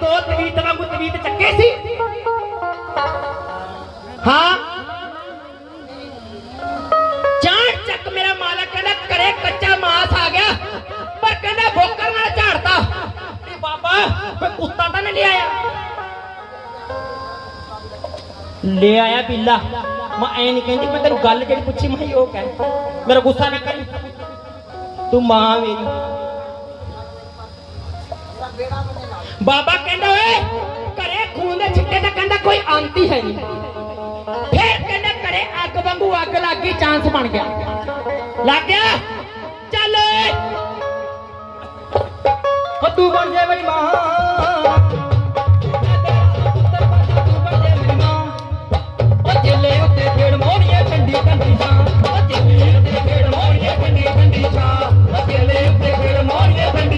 ਤੋਂ ਤਵੀਤ ਵਾਂਗੂ ਤਵੀਤ ਚੱਕੇ ਸੀ? ਹਾਂ। ਚਾਰ ਚੱਕ ਮੇਰਾ ਮਾਲਕ ਕਹਿੰਦਾ ਕਰੇ ਕੱਚਾ ਮਾਸ ਆ ਗਿਆ। ਪਰ ਕਹਿੰਦਾ ਬੋਕਰ ਨਾਲ ਝਾੜਦਾ ਤੇ ਬਾਬਾ ਕੋਈ ਕੁੱਤਾ ਤਾਂ ਨਹੀਂ ਲਿਆਇਆ। ਲੈ ਆਇਆ ਬਿੱਲਾ। ਮੈਂ ਐ ਨਹੀਂ ਕਹਿੰਦੀ, ਮੈਂ ਤੈਨੂੰ ਗੱਲ ਜਿਹੜੀ ਪੁੱਛੀ, ਮੈਂ ਉਹ ਕਹਿ ਮੇਰਾ ਗੁੱਸਾ ਨਾ ਕਰੀ ਤੂੰ ਮਾਂ ਮੇਰੀ। ਬਾਬਾ ਕਹਿੰਦਾ, ਓਏ, ਘਰੇ ਖੂਨ ਦੇ ਛਿੱਟੇ ਤਾਂ ਕਹਿੰਦਾ ਕੋਈ ਆਂਤੀ ਹੈ ਨਹੀਂ। ਫੇਰ ਕਹਿੰਦਾ, ਘਰੇ ਅੱਗ ਵਾਂਗੂ ਅੱਗ ਲੱਗ ਗਈ ਚਾਂਸ ਬਣ ਗਿਆ। ਲੱਗ ਗਿਆ? ਚੱਲ ਓਏ। ਤੂੰ ਬਣ ਜਾ ਬਈ ਮਾਂ।